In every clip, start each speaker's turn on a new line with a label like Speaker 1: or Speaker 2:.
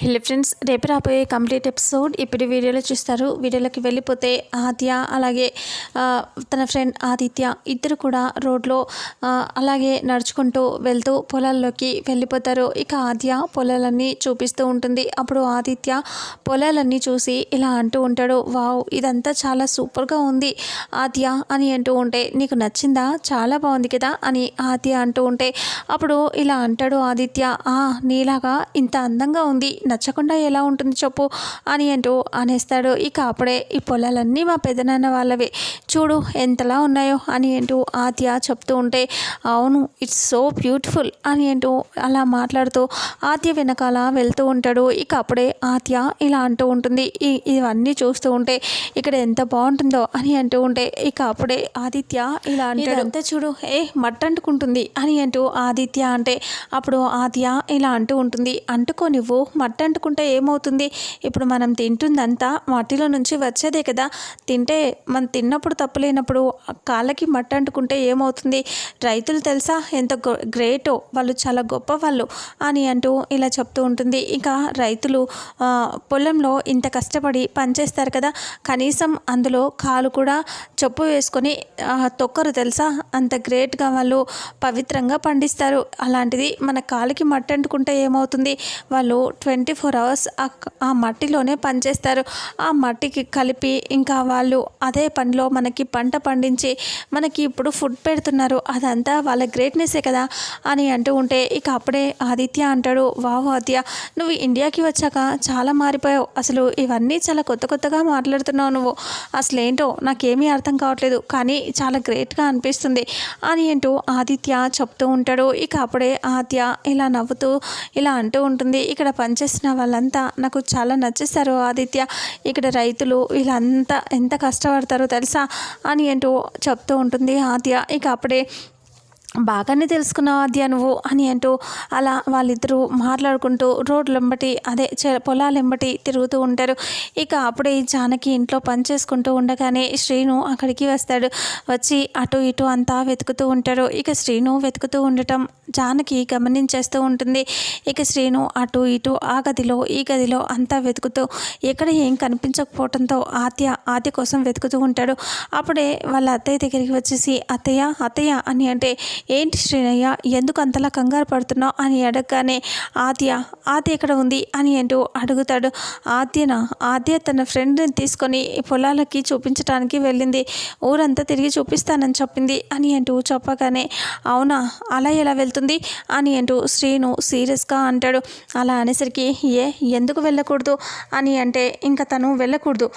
Speaker 1: Hello friends రేపు రాబోయే complete episode ఇప్పుడు వీడియోలో చూస్తారు. వీడియోలోకి వెళ్ళిపోతే ఆద్య అలాగే తన ఫ్రెండ్ ఆదిత్య ఇద్దరు కూడా రోడ్లో అలాగే నడుచుకుంటూ వెళ్తూ పొలాల్లోకి వెళ్ళిపోతారు. ఇక ఆద్య పొలాలన్నీ చూపిస్తూ ఉంటుంది. అప్పుడు ఆదిత్య పొలాలన్నీ చూసి ఇలా అంటూ ఉంటాడు వావ్ ఇదంతా చాలా సూపర్గా ఉంది ఆద్య అని అంటూ ఉంటే నీకు నచ్చిందా? చాలా బాగుంది కదా అని ఆద్య అంటూ ఉంటే అప్పుడు ఇలా అంటాడు ఆదిత్య ఆ నీలాగా ఇంత అందంగా ఉంది నచ్చకుండా ఎలా ఉంటుంది చెప్పు అని అంటూ అనేస్తాడు. ఇక అప్పుడే ఈ పొలాలన్నీ మా పెదనాన్న వాళ్ళవే. చూడు ఎంతలా ఉన్నాయో అని అంటూ ఆత్య చెప్తూ ఉంటే అవును ఇట్స్ సో బ్యూటిఫుల్ అని అంటూ అలా మాట్లాడుతూ ఆత్య వెనకాల వెళ్తూ ఉంటాడు. ఇక అప్పుడే ఆత్య ఇలా అంటూ ఉంటుంది. ఈ ఇవన్నీ చూస్తూ ఉంటే ఇక్కడ ఎంత బాగుంటుందో అని అంటూ ఉంటే ఇక అప్పుడే ఆదిత్య ఇలా అంటాడు. అంతా చూడు ఏ మట్ట అంటుకుంటుంది అని అంటూ ఆదిత్య అంటే అప్పుడు ఆద్య ఇలా అంటూ ఉంటుంది. అంటుకో నువ్వు మట్ట అంటుకుంటే ఏమవుతుంది? ఇప్పుడు మనం తింటుందంతా మట్టిలో నుంచి వచ్చేదే కదా. తింటే మనం తిన్నప్పుడు తప్పులేనప్పుడు కాళ్ళకి మట్ట అంటుకుంటే ఏమవుతుంది? రైతులు తెలుసా? ఎంత గ్రేటో. వాళ్ళు చాలా గొప్ప వాళ్ళు అని అంటూ ఇలా చెప్తూ ఉంటుంది. ఇంకా రైతులు పొలంలో ఇంత కష్టపడి పనిచేస్తారు కదా. కనీసం అందులో కాలు కూడా చెప్పు వేసుకొని తొక్కరు తెలుసా? అంత గ్రేట్గా వాళ్ళు పవిత్రంగా పండిస్తారు. అలాంటిది మన కాలుకి మట్టి అంటుకుంటే ఏమవుతుంది? వాళ్ళు ట్వంటీ ఫోర్ అవర్స్ ఆ మట్టిలోనే పనిచేస్తారు. ఆ మట్టికి కలిపి ఇంకా వాళ్ళు అదే పనిలో మనకి పంట పండించి మనకి ఇప్పుడు ఫుడ్ పెడుతున్నారు. అదంతా వాళ్ళ గ్రేట్నెస్సే కదా అని అంటూ ఉంటే ఇక అప్పుడే ఆదిత్య అంటాడు వావ్ ఆదిత్య నువ్వు ఇండియాకి వచ్చాక చాలా మారిపోయావు. అసలు ఇవన్నీ చాలా కొత్త కొత్తగా మాట్లాడుతున్నావు నువ్వు. అసలు ఏంటో నాకేమీ అర్థం కావట్లేదు కానీ చాలా గ్రేట్గా అనిపిస్తుంది అని అంటూ ఆదిత్య చెప్తూ ఉంటాడు. ఇక అప్పుడే ఆద్య ఇలా నవ్వుతూ ఇలా అంటూ ఉంటుంది. ఇక్కడ పనిచేసిన వాళ్ళంతా నాకు చాలా నచ్చేశారు. ఆదిత్య ఇక్కడ రైతులు వీళ్ళంతా ఎంత కష్టపడతారో తెలుసా అని అంటూ చెప్తూ ఉంటుంది ఆద్య ఇక అప్పుడే బాగానే తెలుసుకున్నావు అద్యా నువ్వు అని అంటూ అలా వాళ్ళిద్దరూ మాట్లాడుకుంటూ రోడ్లెంబటి అదే చె- పొలాలెంబటి తిరుగుతూ ఉంటారు. ఇక అప్పుడే జానకి ఇంట్లో పని చేసుకుంటూ ఉండగానే శ్రీను అక్కడికి వస్తాడు. వచ్చి అటు ఇటు అంతా వెతుకుతూ ఉంటాడు ఇక శ్రీను వెతుకుతూ ఉండటం జానకి గమనించేస్తూ ఉంటుంది. ఇక శ్రీను అటు ఇటు ఆ గదిలో ఈ గదిలో అంతా వెతుకుతూ ఎక్కడ ఏం కనిపించకపోవడంతో ఆత్య ఆత్య కోసం వెతుకుతూ ఉంటాడు. అప్పుడే వాళ్ళ అత్తయ్య దగ్గరికి వచ్చేసి అత్తయ్య అత్తయ్య అని అంటే ఏంటి శ్రీనయ్య ఎందుకు అంతలా కంగారు పడుతున్నావు అని అడగగానే ఆద్య ఆద్య ఎక్కడ ఉంది అని అంటూ అడుగుతాడు. ఆద్యన? ఆద్య తన ఫ్రెండ్ని తీసుకొని పొలాలకి చూపించడానికి వెళ్ళింది. ఊరంతా తిరిగి చూపిస్తానని చెప్పింది అని అంటూ చెప్పగానే అవునా? అలా ఎలా వెళ్తుంది? అని అంటూ శ్రీను సీరియస్గా అంటాడు. అలా అనేసరికి ఏ ఎందుకు వెళ్ళకూడదు? అని అంటే ఇంకా తను వెళ్ళకూడదు.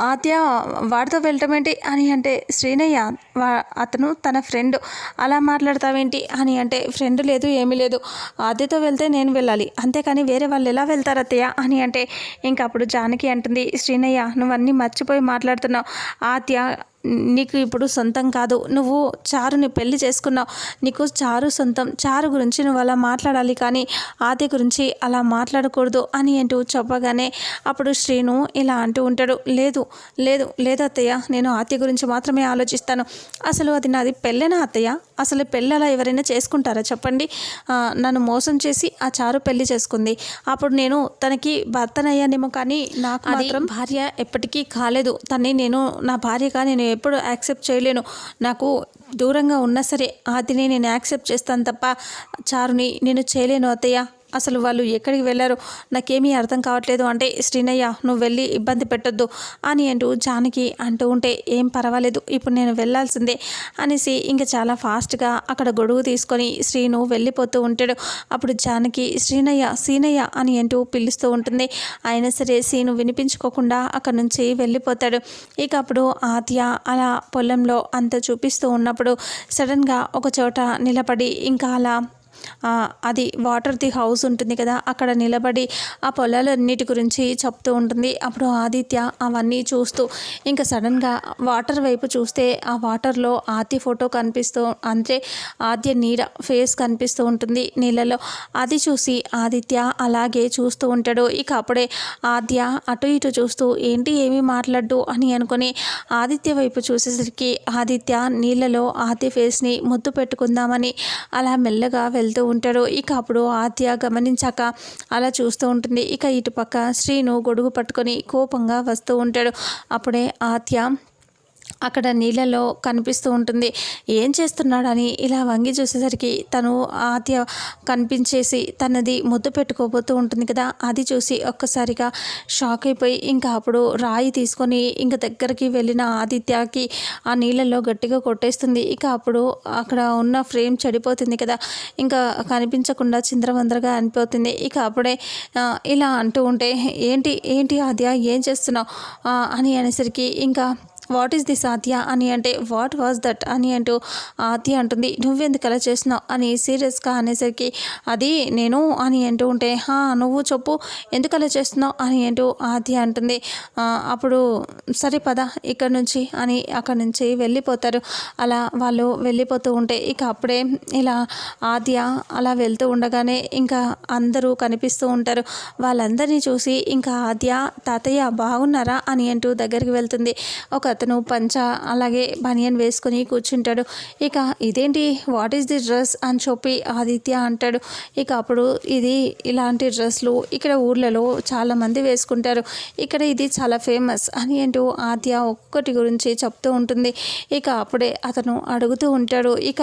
Speaker 1: ఆద్య వాడితో వెళ్ళటం ఏంటి? అని అంటే శ్రీనయ్య వా అతను తన ఫ్రెండ్ అలా మాట్లాడతావేంటి అని అంటే ఫ్రెండ్ లేదు ఏమీ లేదు. ఆదితో వెళ్తే నేను వెళ్ళాలి. అంతేకాని వేరే వాళ్ళు ఎలా వెళ్తారు అత్తయ్య? అని అంటే ఇంకా అప్పుడు జానకి అంటుంది శ్రీనయ్య నువ్వన్నీ మర్చిపోయి మాట్లాడుతున్నావు. ఆత్య నీకు ఇప్పుడు సొంతం కాదు. నువ్వు చారుని పెళ్ళి చేసుకున్నావు. నీకు చారు సొంతం. చారు గురించి నువ్వు అలా మాట్లాడాలి కానీ ఆద్య గురించి అలా మాట్లాడకూడదు అని అంటూ చెప్పగానే అప్పుడు శ్రీను ఇలా అంటూ ఉంటాడు. లేదు లేదు లేదు అత్తయ్య నేను ఆద్య గురించి మాత్రమే ఆలోచిస్తాను. అసలు అది నాది పెళ్ళేనా అత్తయ్య? అసలు పెళ్ళి అలా ఎవరైనా చేసుకుంటారా చెప్పండి. నన్ను మోసం చేసి ఆ చారు పెళ్ళి చేసుకుంది. అప్పుడు నేను తనకి భర్తనయ్యానేమో కానీ నాకు మాత్రం భార్య ఎప్పటికీ కాలేదు. తన్ని నేను నా భార్యగా నేను ఎప్పుడు యాక్సెప్ట్ చేయలేను. నాకు దూరంగా ఉన్నా సరే ఆదిని నేను యాక్సెప్ట్ చేస్తాను తప్ప చారుని నేను చేయలేను అత్తయ్య. అసలు వాళ్ళు ఎక్కడికి వెళ్ళారు నాకేమీ అర్థం కావట్లేదు. అంటే శ్రీనయ్య నువ్వు వెళ్ళి ఇబ్బంది పెట్టొద్దు అని అంటూ జానకి అంటూ ఉంటే ఏం పర్వాలేదు ఇప్పుడు నేను వెళ్ళాల్సిందే అనేసి ఇంకా చాలా ఫాస్ట్గా అక్కడ గొడుగు తీసుకొని శ్రీను వెళ్ళిపోతూ ఉంటాడు. అప్పుడు జానకి శ్రీనయ్య సీనయ్య అని అంటూ పిలుస్తూ ఉంటుంది. అయినా సరే సీను వినిపించుకోకుండా అక్కడ నుంచి వెళ్ళిపోతాడు. ఇక అప్పుడు ఆద్య అలా పొలంలో అంత చూపిస్తూ ఉన్నప్పుడు సడన్గా ఒక చోట నిలబడి ఇంకా అలా అది వాటర్ ది హౌస్ ఉంటుంది కదా అక్కడ నిలబడి ఆ పొలాలన్నిటి గురించి చెప్తూ ఉంటుంది. అప్పుడు ఆదిత్య అవన్నీ చూస్తూ ఇంకా సడన్గా వాటర్ వైపు చూస్తే ఆ వాటర్లో ఆది ఫోటో కనిపిస్తూ అంటే ఆద్య నీడ ఫేస్ కనిపిస్తూ ఉంటుంది నీళ్ళలో. అది చూసి ఆదిత్య అలాగే చూస్తూ ఉంటాడు. ఇక అప్పుడే ఆద్య అటు ఇటు చూస్తూ ఏంటి ఏమీ మాట్లాడ్డు? అని అనుకుని ఆదిత్య వైపు చూసేసరికి ఆదిత్య నీళ్ళలో ఆది ఫేస్ని ముద్దు పెట్టుకుందామని అలా మెల్లగా వెళ్తూ వెళ్తూ ఉంటాడు ఇక అప్పుడు ఆద్య గమనించాక అలా చూస్తూ ఉంటుంది. ఇక ఇటుపక్క శ్రీను గొడుగు పట్టుకొని కోపంగా వస్తూ ఉంటాడు. అప్పుడే ఆద్య అక్కడ నీళ్ళలో కనిపిస్తూ ఉంటుంది. ఏం చేస్తున్నాడని ఇలా వంగి చూసేసరికి తను ఆత్య కనిపించేసి తనది ముద్దు పెట్టుకోబోతూ ఉంటుంది కదా. అది చూసి ఒక్కసారిగా షాక్ అయిపోయి ఇంకా అప్పుడు రాయి తీసుకొని ఇంక దగ్గరికి వెళ్ళిన ఆదిత్యకి ఆ నీళ్ళలో గట్టిగా కొట్టేస్తుంది. ఇక అప్పుడు అక్కడ ఉన్న ఫ్రేమ్ చెడిపోతుంది కదా. ఇంకా కనిపించకుండా చిందరవందరగా అనిపోతుంది. ఇక అప్పుడే ఇలా అంటూ ఉంటే ఏంటి ఏంటి ఆద్య ఏం చేస్తున్నావు? అని అనేసరికి ఇంకా వాట్ ఈస్ దిస్ ఆద్య అని అంటే వాట్ వాజ్ దట్? అని అంటూ ఆద్య అంటుంది నువ్వెందుకు అలా చేస్తున్నావు? అని సీరియస్గా అనేసరికి అది నేను అని అంటూ ఉంటే "హా, నువ్వు చెప్పు ఎందుకు అలా చేస్తున్నావు? అని అంటూ ఆద్య అంటుంది అప్పుడు సరే పద ఇక్కడ నుంచి అని అక్కడ నుంచి వెళ్ళిపోతారు. అలా వాళ్ళు వెళ్ళిపోతూ ఉంటే ఇక అప్పుడే ఇలా ఆద్య అలా వెళ్తూ ఉండగానే ఇంకా అందరూ కనిపిస్తూ ఉంటారు. వాళ్ళందరినీ చూసి ఇంకా ఆద్య తాతయ్య బాగున్నారా? అని అంటూ దగ్గరికి వెళ్తుంది. ఒక అతను పంచ అలాగే బనియన్ వేసుకొని కూర్చుంటాడు. ఇక ఇదేంటి? వాట్ ఈస్ ది డ్రెస్ అని చెప్పి ఆదిత్య అంటాడు. ఇక అప్పుడు ఇది ఇలాంటి డ్రెస్లు ఇక్కడ ఊర్లలో చాలామంది వేసుకుంటారు. ఇక్కడ ఇది చాలా ఫేమస్ అని అంటూ ఆద్య ఒక్కొక్కటి గురించి చెప్తూ ఉంటుంది. ఇక అప్పుడే అతను అడుగుతూ ఉంటాడు. ఇక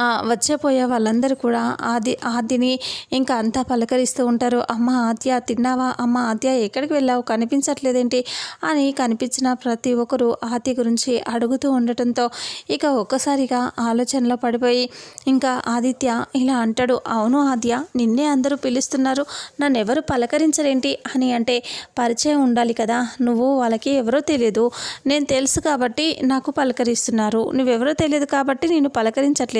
Speaker 1: వచ్చేపోయే వాళ్ళందరూ కూడా ఆది ఆదిని ఇంకా అంతా పలకరిస్తూ ఉంటారు. అమ్మ ఆద్య తిన్నావా? అమ్మ ఆద్య ఎక్కడికి వెళ్ళావు? కనిపించట్లేదేంటి? అని కనిపించిన ప్రతి ఒక్కరు ఆది గురించి అడుగుతూ ఉండటంతో ఇక ఒక్కసారిగా ఆలోచనలో పడిపోయి ఇంకా ఆదిత్య ఇలా అంటాడు అవును ఆద్య నిన్నే అందరూ పిలుస్తున్నారు. నన్ను ఎవరు పలకరించరేంటి? అని అంటే పరిచయం ఉండాలి కదా. నువ్వు వాళ్ళకి ఎవరో తెలియదు నేను తెలుసు కాబట్టి నాకు పలకరిస్తున్నారు. నువ్వెవరో తెలియదు కాబట్టి నేను పలకరించట్లేదు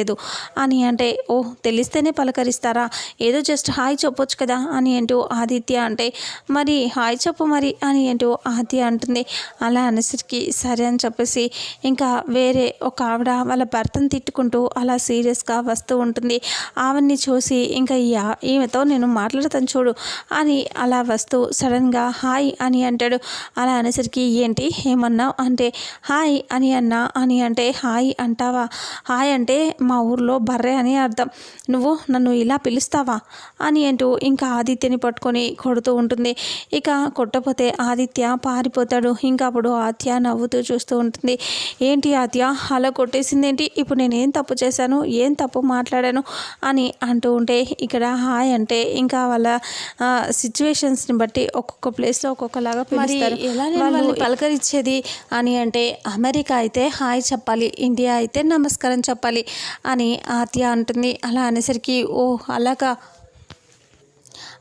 Speaker 1: అని అంటే ఓ తెలిస్తేనే పలకరిస్తారా? ఏదో జస్ట్ హాయ్ చెప్పొచ్చు కదా అని అంటూ ఆదిత్య అంటే మరి హాయ్ చెప్పు మరి అని అంటూ ఆదిత్య అంటుంది. అలా అనేసరికి సరే అని చెప్పేసి ఇంకా వేరే ఒక ఆవిడ వాళ్ళ భర్తను తిట్టుకుంటూ అలా సీరియస్గా వస్తూ ఉంటుంది. ఆవిడ్ని చూసి ఇంకా ఈ ఈమెతో నేను మాట్లాడతాను చూడు అని అలా వస్తూ సడన్గా హాయ్ అని అంటాడు. అలా అనేసరికి ఏంటి ఏమన్నావు? అంటే హాయ్ అని అన్నా. అని అంటే హాయ్ అంటావా? హాయ్ అంటే మా ఊర్లో బర్రె అని అర్థం. నువ్వు నన్ను ఇలా పిలుస్తావా? అని అంటూ ఇంకా ఆదిత్యని పట్టుకొని కొడుతూ ఉంటుంది. ఇక కొట్టపోతే ఆదిత్య పారిపోతాడు. ఇంకా అప్పుడు ఆద్య నవ్వుతూ చూస్తూ ఉంటుంది. ఏంటి ఆద్య అలా కొట్టేసింది ఏంటి ఇప్పుడు నేను ఏం తప్పు చేశాను? ఏం తప్పు మాట్లాడాను? అని అంటూ ఉంటే ఇక్కడ హాయ్ అంటే ఇంకా వాళ్ళ సిచ్యువేషన్స్ని బట్టి ఒక్కొక్క ప్లేస్లో ఒక్కొక్కలాగా పిలుస్తారు. వాళ్ళు పలకరించేది అని అంటే అమెరికా అయితే హాయ్ చెప్పాలి ఇండియా అయితే నమస్కారం చెప్పాలి అని ఆత్య అంటుంది. అలా అనేసరికి ఓ అలాగా.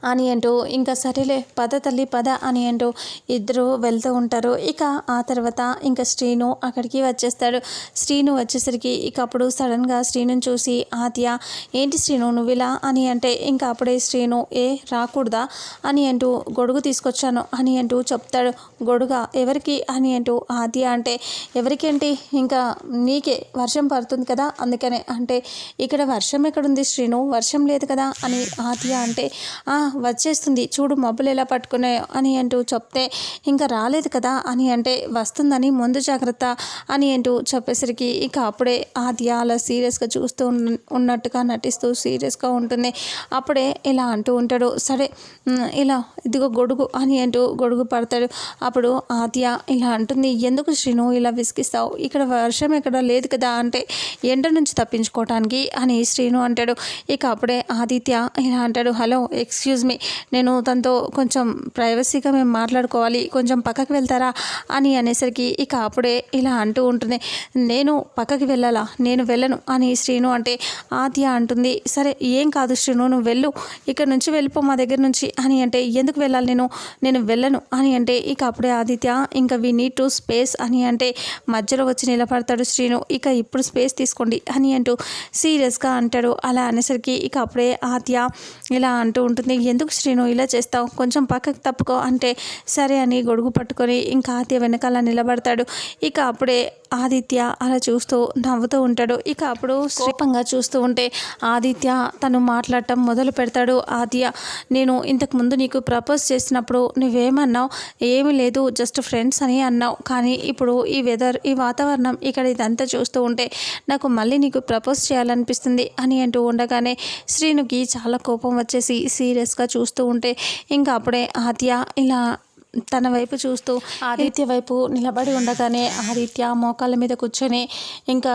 Speaker 1: అని అంటూ ఇంకా సరేలే పద తల్లి పద అని అంటూ ఇద్దరు వెళ్తూ ఉంటారు. ఇక ఆ తర్వాత ఇంకా శ్రీను అక్కడికి వచ్చేస్తాడు. శ్రీను వచ్చేసరికి ఇక అప్పుడు సడన్గా శ్రీనుని చూసి ఆత్య ఏంటి శ్రీను నువ్వు ఇలా? అని అంటే ఇంకా అప్పుడే శ్రీను ఏ రాకూడదా? అని అంటూ గొడుగు తీసుకొచ్చాను అని అంటూ చెప్తాడు. గొడుగ? ఎవరికి? అని అంటూ ఆద్య అంటే ఎవరికి ఏంటి ఇంకా నీకే వర్షం పడుతుంది కదా అందుకనే. అంటే ఇక్కడ వర్షం ఎక్కడుంది శ్రీను? వర్షం లేదు కదా? అని ఆద్య అంటే వచ్చేస్తుంది. చూడు మబ్బులు ఎలా పట్టుకున్నాయో అని అంటూ చెప్తే ఇంకా రాలేదు కదా అని అంటే వస్తుందని ముందు జాగ్రత్త అని అంటూ చెప్పేసరికి ఇక అప్పుడే ఆద్య అలా సీరియస్గా చూస్తూ ఉన్నట్టుగా నటిస్తూ సీరియస్గా ఉంటుంది. అప్పుడే ఇలా అంటూ ఉంటాడు సరే ఇలా ఇదిగో గొడుగు అని అంటూ గొడుగు పడతాడు. అప్పుడు ఆద్య ఇలా అంటుంది ఎందుకు శ్రీను ఇలా విసిగిస్తావు? ఇక్కడ వర్షం ఎక్కడ లేదు కదా అంటే ఎండ నుంచి తప్పించుకోవటానికి అని శ్రీను అంటాడు. ఇక అప్పుడే ఆదిత్య ఇలా అంటాడు హలో ఎక్స్క్యూజ్ మీ నేను తనతో కొంచెం ప్రైవసీగా మేము మాట్లాడుకోవాలి కొంచెం పక్కకి వెళ్తారా అని అనేసరికి ఇక అప్పుడే ఇలా అంటూ ఉంటుంది. నేను పక్కకి వెళ్ళాలా? నేను వెళ్ళను అని శ్రీను అంటే ఆత్య అంటుంది. సరే ఏం కాదు శ్రీను నువ్వు వెళ్ళు. ఇక్కడ నుంచి వెళ్ళిపో మా దగ్గర నుంచి అని అంటే ఎందుకు వెళ్ళాలి నేను? నేను వెళ్ళను అని అంటే ఇక అప్పుడే ఆదిత్య ఇంకా వి నీడ్ టు స్పేస్ అని అంటే మధ్యలో వచ్చి నిలబడతాడు శ్రీను. ఇక ఇప్పుడు స్పేస్ తీసుకోండి అని అంటూ సీరియస్గా అంటాడు. అలా అనేసరికి ఇక అప్పుడే ఆత్య ఇలా అంటూ ఉంటుంది. ఎందుకు శ్రీను ఇలా చేస్తావు? కొంచెం పక్కకు తప్పుకో అంటే సరే అని గొడుగు పట్టుకొని ఇంకా ఆద్య వెనకాల నిలబడతాడు. ఇక అప్పుడే ఆదిత్య అలా చూస్తూ నవ్వుతూ ఉంటాడు. ఇక అప్పుడు కోపంగా చూస్తూ ఉంటే ఆదిత్య తను మాట్లాడటం మొదలు పెడతాడు. ఆద్య నేను ఇంతకుముందు నీకు ప్రపోజ్ చేసినప్పుడు నువ్వేమన్నావు? ఏమీ లేదు జస్ట్ ఫ్రెండ్స్ అని అన్నావు. కానీ ఇప్పుడు ఈ వెదర్ ఈ వాతావరణం ఇక్కడ ఇదంతా చూస్తూ ఉంటే నాకు మళ్ళీ నీకు ప్రపోజ్ చేయాలనిపిస్తుంది అని అంటూ ఉండగానే శ్రీనుకి చాలా కోపం వచ్చేసి సీరియస్ సీరియస్గా చూస్తూ ఉంటే ఇంకా అప్పుడే ఆత్య ఇలా తన వైపు చూస్తూ ఆదిత్య వైపు నిలబడి ఉండగానే ఆదిత్య మోకాళ్ళ మీద కూర్చొని ఇంకా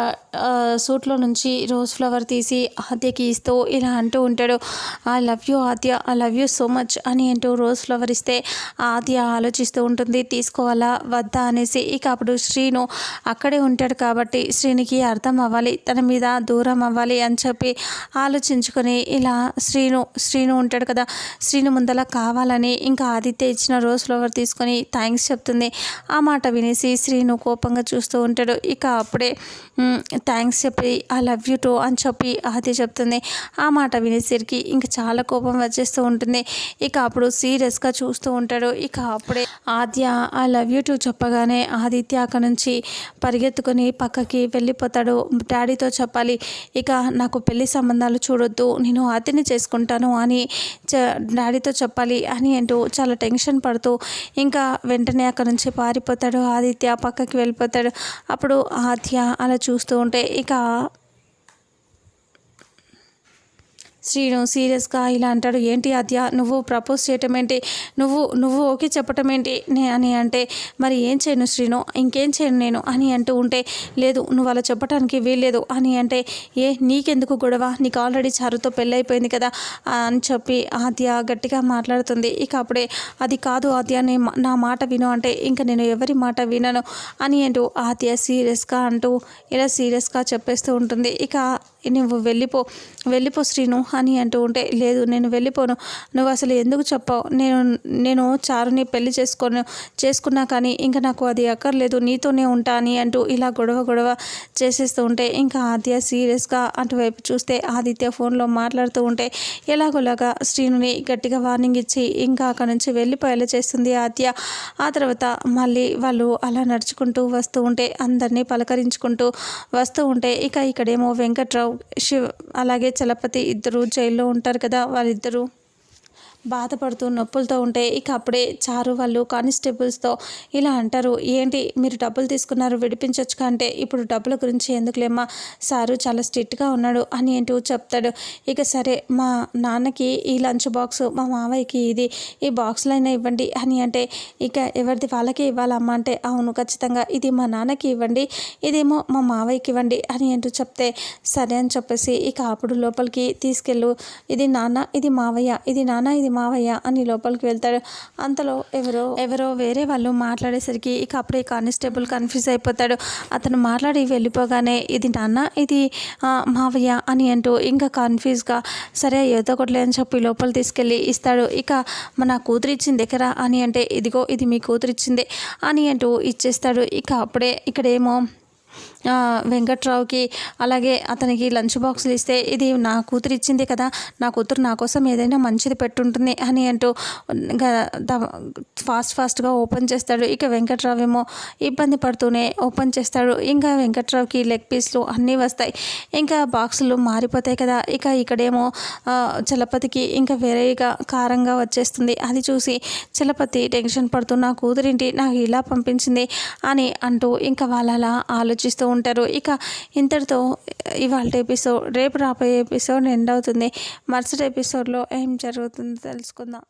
Speaker 1: సూట్లో నుంచి రోజ్ ఫ్లవర్ తీసి ఆద్యకి ఇస్తూ ఇలా అంటూ ఉంటాడు. I love you Aadya. I love you so much అని అంటూ రోజ్ ఫ్లవర్ ఇస్తే ఆద్య ఆలోచిస్తూ ఉంటుంది. తీసుకోవాలా? వద్దా? అనేసి ఇక అప్పుడు శ్రీను అక్కడే ఉంటాడు కాబట్టి శ్రీనికి అర్థం అవ్వాలి. తన మీద దూరం అవ్వాలి అని చెప్పి ఆలోచించుకొని ఇలా శ్రీను శ్రీను ఉంటాడు కదా. శ్రీను ముందల కావాలని ఇంకా ఆదిత్య ఇచ్చిన రోజ్ ఫ్లవర్ ఫ్లవర్ తీసుకొని థ్యాంక్స్ చెప్తుంది. ఆ మాట వినేసి శ్రీను కోపంగా చూస్తూ ఉంటాడు. ఇక అప్పుడే థ్యాంక్స్ చెప్పి ఐ లవ్ యూ టూ అని చెప్పి ఆది చెప్తుంది. ఆ మాట వినేసరికి ఇంకా చాలా కోపం వచ్చేస్తూ ఉంటుంది. ఇక అప్పుడు సీరియస్గా చూస్తూ ఉంటాడు. ఇక అప్పుడే Aadya I love you too చెప్పగానే ఆదిత్య అక్కడ నుంచి పరిగెత్తుకొని పక్కకి వెళ్ళిపోతాడు. డాడీతో చెప్పాలి. ఇక నాకు పెళ్ళి సంబంధాలు చూడొద్దు. నేను ఆతిని చేసుకుంటాను అని డాడీతో చెప్పాలి అని అంటూ చాలా టెన్షన్ పడుతూ ఇంకా వెంటనే అక్కడ నుంచి పారిపోతాడు. ఆదిత్య పక్కకి వెళ్ళిపోతాడు. అప్పుడు ఆద్య అలా చూస్తూ ఉంటే ఇక శ్రీను సీరియస్గా ఇలా అంటాడు ఏంటి ఆద్య? నువ్వు ప్రపోజ్ చేయటం ఏంటి? నువ్వు నువ్వు ఓకే చెప్పటం ఏంటి? అని అంటే మరి ఏం చేయను శ్రీను? ఇంకేం చేయను నేను? అని అంటూ ఉంటే లేదు నువ్వు అలా చెప్పడానికి వీల్లేదు. అని అంటే ఏ నీకెందుకు గొడవ? నీకు ఆల్రెడీ చారుతో పెళ్ళైపోయింది కదా? అని చెప్పి ఆద్య గట్టిగా మాట్లాడుతుంది. ఇక అప్పుడే అది కాదు ఆద్య నా మాట విను అంటే ఇంకా నేను ఎవరి మాట వినను? అని అంటూ ఆద్య సీరియస్గా అంటూ ఇలా సీరియస్గా చెప్పేస్తూ ఉంటుంది. ఇక నువ్వు వెళ్ళిపో వెళ్ళిపో శ్రీను అని అంటూ ఉంటే లేదు నేను వెళ్ళిపోను. నువ్వు అసలు ఎందుకు చెప్పావు? నేను నేను చారుని పెళ్ళి చేసుకొని చేసుకున్నా కానీ ఇంకా నాకు అది అక్కర్లేదు నీతోనే ఉంటా అని అంటూ ఇలా గొడవ గొడవ చేసేస్తూ ఉంటే ఇంకా ఆద్య సీరియస్గా అటువైపు చూస్తే ఆదిత్య ఫోన్లో మాట్లాడుతూ ఉంటే ఎలాగోలాగా శ్రీనుని గట్టిగా వార్నింగ్ ఇచ్చి ఇంకా అక్కడ నుంచి వెళ్ళిపోయేలా చేస్తుంది ఆద్య. ఆ తర్వాత మళ్ళీ వాళ్ళు అలా నడుచుకుంటూ వస్తూ ఉంటే అందరినీ పలకరించుకుంటూ వస్తూ ఉంటే ఇక ఇక్కడేమో వెంకట్రావు శివ అలాగే చలపతి ఇద్దరు జైల్లో ఉంటారు కదా వాళ్ళిద్దరూ బాధపడుతూ నొప్పులతో ఉంటే ఇక అప్పుడే చారు వాళ్ళు కానిస్టేబుల్స్తో ఇలా అంటారు ఏంటి మీరు డబ్బులు తీసుకున్నారు విడిపించవచ్చు కంటే ఇప్పుడు డబ్బుల గురించి ఎందుకులేమ్మా? సారు చాలా స్ట్రిక్ట్గా ఉన్నాడు అని ఏంటో చెప్తాడు. ఇక సరే మా నాన్నకి ఈ లంచ్ బాక్స్ మా మావయ్యకి ఇది ఈ బాక్స్లో అయినా ఇవ్వండి అని అంటే ఇక ఎవరిది వాళ్ళకి ఇవ్వాలమ్మా అంటే అవును ఖచ్చితంగా ఇది మా నాన్నకి ఇవ్వండి ఇదేమో మా మావయ్యకి ఇవ్వండి అని ఏంటో చెప్తే సరే అని చెప్పేసి ఇక అప్పుడు లోపలికి తీసుకెళ్ళు. ఇది నాన్న ఇది మావయ్య ఇది నాన్న ఇది ఇది మావయ్య అని లోపలికి వెళ్తాడు. అంతలో ఎవరో ఎవరో వేరే వాళ్ళు మాట్లాడేసరికి ఇక అప్పుడే కానిస్టేబుల్ కన్ఫ్యూజ్ అయిపోతాడు. అతను మాట్లాడి వెళ్ళిపోగానే ఇది నాన్న ఇది మావయ్య అని అంటూ ఇంకా కన్ఫ్యూజ్గా సరే ఏదో ఒకటి అని చెప్పి లోపల తీసుకెళ్ళి ఇస్తాడు. ఇక మన కూతురు ఇచ్చింది ఎక్కరా అని అంటే ఇదిగో ఇది మీ కూతురు ఇచ్చింది అని అంటూ ఇచ్చేస్తాడు. ఇక అప్పుడే ఇక్కడేమో వెంకట్రావుకి అలాగే అతనికి లంచ్ బాక్సులు ఇస్తే ఇది నా కూతురు ఇచ్చింది కదా నా కూతురు నా కోసం ఏదైనా మంచిది పెట్టుంటుంది అని అంటూ ఫాస్ట్ ఫాస్ట్గా ఓపెన్ చేస్తాడు. ఇక వెంకట్రావు ఏమో ఇబ్బంది పడుతూనే ఓపెన్ చేస్తాడు. ఇంకా వెంకట్రావుకి లెగ్ పీస్లు అన్నీ వస్తాయి. ఇంకా బాక్సులు మారిపోతాయి కదా ఇక ఇక్కడేమో చలపతికి ఇంకా వేరేగా కారంగా వచ్చేస్తుంది. అది చూసి చలపతి టెన్షన్ పడుతూ నా కూతురింటి నాకు ఇలా పంపించింది అని అంటూ ఇంకా వాళ్ళలా ఆలోచిస్తూ ఉంటారు. ఇక ఇంతటితో ఇవాళ ఎపిసోడ్ రేపు రాబోయే ఎపిసోడ్ ఎండ్ అవుతుంది. మరుసటి ఎపిసోడ్లో ఏం జరుగుతుందో తెలుసుకుందాం.